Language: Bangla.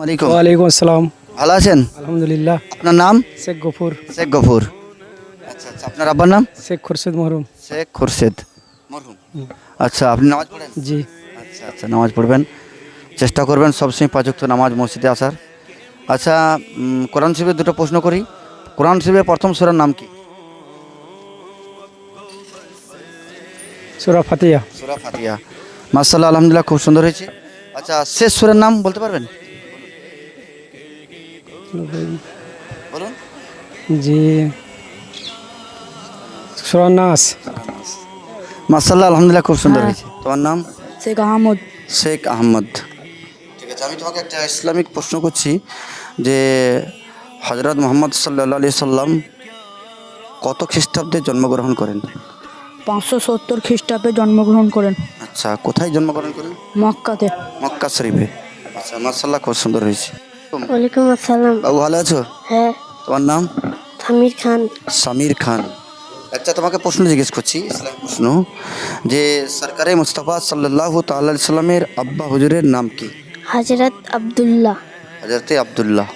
ওয়ালাইকুম ওয়ালাইকুম আসসালাম। ভালো আছেন? আলহামদুলিল্লাহ। আপনার নাম? শেখ গফুর। শেখ গফুর। আচ্ছা আচ্ছা আপনার আব্বার নাম? শেখ খুরশেদ মহরুম শেখ খুরশেদ মরহুম। আচ্ছা আপনি নামাজ পড়েন? জি। আচ্ছা আচ্ছা নামাজ পড়বেন। চেষ্টা করবেন সবসময় পাঁচক্ত নামাজ মসজিদে আসার। আচ্ছা কোরআন শিবের দুটো প্রশ্ন করি। কোরআন শিবের প্রথম সুরার নাম কি? সুরা ফাতিয়া সুরা ফাতিয়া মার্শাল্লাহ আলহামদুলিল্লাহ খুব সুন্দর হয়েছে। আচ্ছা শেষ সুরের নাম বলতে পারবেন? বলুন। জি। সুরা নাস। আলহামদুলিল্লাহ খুব সুন্দর হয়েছে। তোমার নাম? শেখ আহমদ। শেখ আহমদ। ঠিক আছে আমি তোমাকে একটা ইসলামিক প্রশ্ন করছি যে হজরত মোহাম্মদ সাল্লা আলি সাল্লাম কত খ্রিস্টাব্দে জন্মগ্রহণ করেন? পাঁচশো সত্তর খ্রিস্টাব্দে জন্মগ্রহণ করেন। আচ্ছা কোথায় জন্মগ্রহণ করেন? মক্কাতে। মক্কা শরীফে। আচ্ছা মার্শাল্লাহ খুব সুন্দর হয়েছে। ওয়ালাইকুম আসসালাম। বাবু ভালো আছো? হ্যাঁ। তোমার নাম? সামির খান। সামির খান। আচ্ছা তোমাকে প্রশ্ন জিজ্ঞেস করছি ইসলাম প্রশ্ন যে সরকারে মুস্তফা সাল্লাহ তাল্লা সাল্লামের আব্বা হুজুরের নাম কি? হাজরত আব্দুল্লাহ। হজরতে আবদুল্লাহ।